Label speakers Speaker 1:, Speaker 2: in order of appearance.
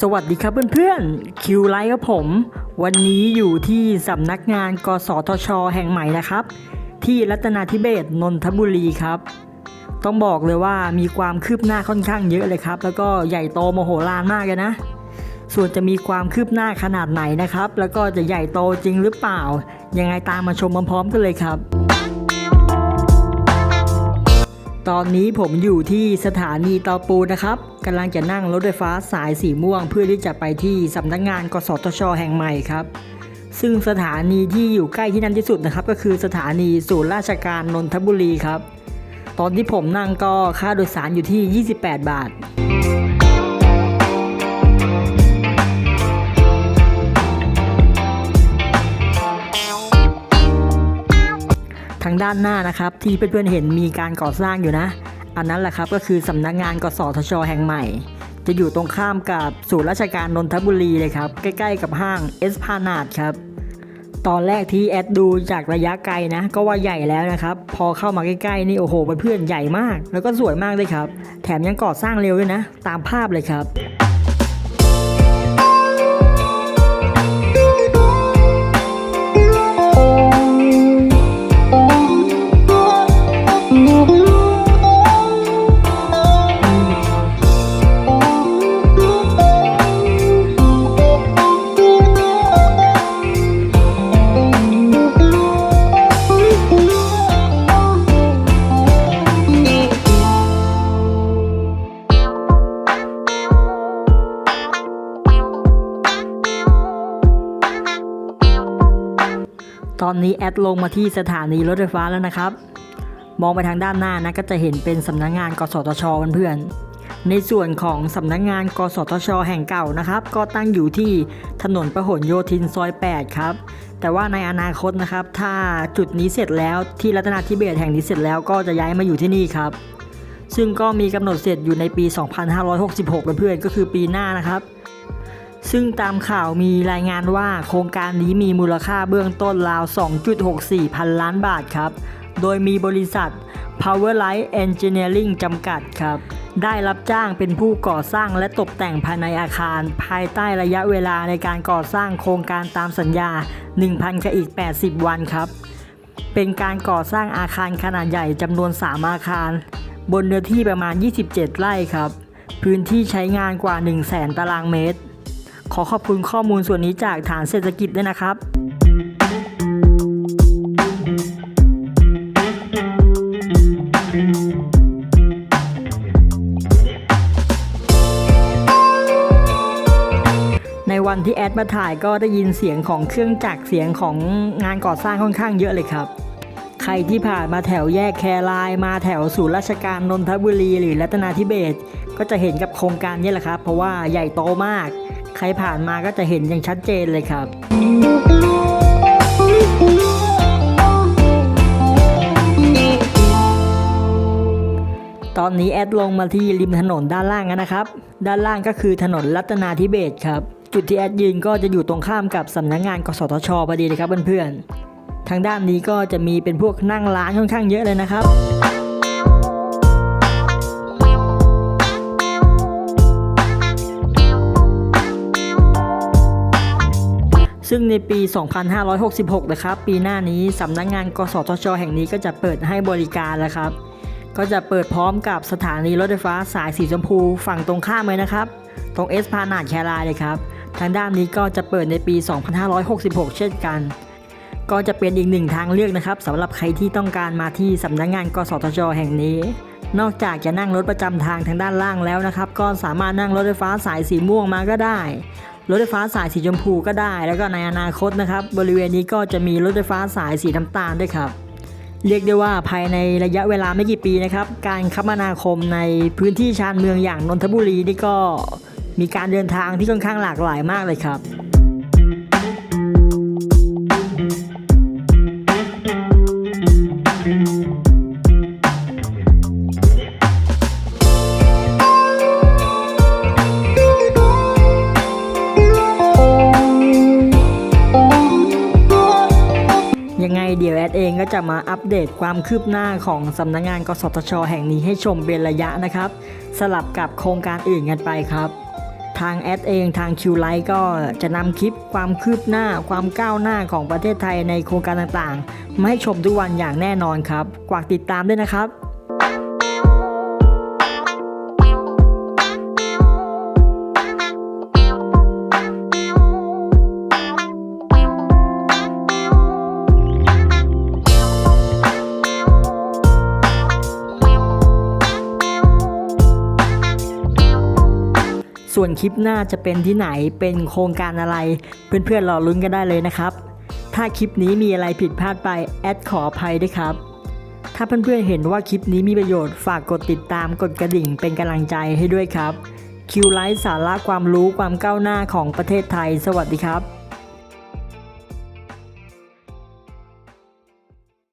Speaker 1: สวัสดีครับเพื่อนๆคิวไลท์ครับผม วันนี้อยู่ที่สำนักงานกสทช แห่งใหม่นะครับ ที่รัตนาธิเบศนนทบุรีครับ ต้องบอกเลยว่ามีความคืบหน้าค่อนข้างเยอะเลยครับ แล้วก็ใหญ่โตโมโหลานมากเลยนะ ส่วนจะมีความคืบหน้าขนาดไหนนะครับ แล้วก็จะใหญ่โตจริงหรือเปล่า ยังไงตามมาชมพร้อมๆกันเลยครับ ตอนนี้ผมอยู่ที่สถานีเตาปูนะครับกำลังจะนั่งรถไฟฟ้าสายสีม่วง เพื่อที่จะไปที่สำนักงานกสทช แห่งใหม่ครับ ซึ่งสถานีที่อยู่ใกล้ที่นั่นที่สุดนะครับ ก็คือสถานีศูนย์ราชการนนทบุรีครับ ตอนที่ผมนั่งก็ค่าโดยสารอยู่ที่ 28 บาท ทางด้านหน้านะครับ ที่เพื่อนๆเห็นมีการก่อสร้างอยู่นะ อันนั้นแหละครับก็คือสำนักงานกสทช แห่งใหม่ จะอยู่ตรงข้ามกับศูนย์ราชการนนทบุรีเลยครับ ใกล้ๆกับห้างเอสพานาดครับตอนแรกที่แอดดูจากระยะไกลนะ ก็ว่าใหญ่แล้วนะครับ พอเข้ามาใกล้ๆนี่โอ้โหเพื่อนๆใหญ่มาก แล้วก็สวยมากเลยครับ แถมยังก่อสร้างเร็วด้วยนะ ตามภาพเลยครับ ตอนนี้แอดลงมาที่สถานีรถไฟฟ้าแล้วนะครับ มองไปทางด้านหน้านะก็จะเห็นเป็นสำนักงาน กสทชเพื่อนๆ ในส่วนของสำนักงาน กสทช แห่งเก่านะครับ ก็ตั้งอยู่ที่ถนนประหลโยธินซอย 8 ครับ แต่ว่าในอนาคตนะครับ ถ้าจุดนี้เสร็จแล้วที่รัตนาธิเบศแห่งนี้เสร็จแล้วก็จะย้ายมาอยู่ที่นี่ครับ ซึ่งก็มีกำหนดเสร็จอยู่ในปี 2566เพื่อนๆก็คือปีหน้านะครับ ซึ่งตามข่าวมีรายงานว่าโครงการนี้มีมูลค่าเบื้องต้นราว 2.64 พันล้านบาทครับ โดยมีบริษัท Powerlight Engineering จำกัดครับ ได้รับจ้างเป็นผู้ก่อสร้างและตกแต่งภายในอาคาร ภายใต้ระยะเวลาในการก่อสร้างโครงการตามสัญญา 1,000กับอีก 80 วันครับ เป็นการก่อสร้างอาคารขนาดใหญ่จำนวน 3 อาคาร บนเนื้อที่ประมาณ 27 ไร่ครับ พื้นที่ใช้งานกว่า 1 0 0 0 0แสนตารางเมตร ขอขอบคุณข้อมูลส่วนนี้จากฐานเศรษฐกิจด้วยนะครับในวันที่แอดมาถ่ายก็ได้ยินเสียงของเครื่องจักรเสียงของงานก่อสร้างค่อนข้างเยอะเลยครับ ใครที่ผ่านมาแถวแยกแครายมาแถวศูนย์ราชการนนทบุรีหรือรัตนาธิเบศก็จะเห็นกับโครงการนี้แหละครับ เพราะว่าใหญ่โตมาก ใครผ่านมาก็จะเห็นอย่างชัดเจนเลยครับตอนนี้แอดลงมาที่ริมถนนด้านล่างนะครับ ด้านล่างก็คือถนนรัตนาธิเบศครับ จุดที่แอดยืนก็จะอยู่ตรงข้ามกับสำนักงานกสทชพอดีเลยครับเพื่อนๆ ทางด้านนี้ก็จะมีเป็นพวกนั่งร้านค่อนข้างเยอะเลยนะครับ ซึ่งในปี 2566 นะครับ ปีหน้านี้สำนักงาน กสทช แห่งนี้ก็จะเปิดให้บริการแล้วครับ ก็จะเปิดพร้อมกับสถานีรถไฟฟ้าสายสีชมพูฝั่งตรงข้ามเลยนะครับ ตรงเอสพานาดแครายเลยครับ ทางด้านนี้ก็จะเปิดในปี 2566 เช่นกัน ก็จะเป็นอีกหนึ่งทางเลือกนะครับสำหรับใครที่ต้องการมาที่สำนักงาน กสทช แห่งนี้นอกจากจะนั่งรถประจำทางทางด้านล่างแล้วนะครับ ก็สามารถนั่งรถไฟฟ้าสายสีม่วงมาก็ได้ รถไฟฟ้าสายสีชมพูก็ได้ แล้วก็ในอนาคตนะครับ บริเวณนี้ก็จะมีรถไฟฟ้าสายสีน้ำตาลด้วยครับ เรียกได้ว่าภายในระยะเวลาไม่กี่ปีนะครับ การคมนาคมในพื้นที่ชานเมืองอย่างนนทบุรีนี่ก็มีการเดินทางที่ค่อนข้างหลากหลายมากเลยครับ เดียวแอดเองก็จะมาอัปเดตความคืบหน้าของสำนักงานกสทช แห่งนี้ให้ชมเป็นระยะนะครับ สลับกับโครงการอื่นกันไปครับ ทางแอดเองทางคิวไลท์ก็จะนำคลิปความคืบหน้าความก้าวหน้าของประเทศไทยในโครงการต่างๆ มาให้ชมทุกวันอย่างแน่นอนครับกวากติดตามด้วยนะครับ วนคลิปหน้าจะเป็นที่ไหนเป็นโครงการอะไร เพื่อนๆรอลุ้นกันได้เลยนะครับ ถ้าคลิปนี้มีอะไรผิดพลาดไปแอดขออภัยด้วยครับ ถ้าเพื่อนๆเห็นว่าคลิปนี้มีประโยชน์ฝากกดติดตามกดกระดิ่งเป็นกำลังใจให้ด้วยครับคิวไลฟ์สาระความรู้ความก้าวหน้าของประเทศไทย สวัสดีครับ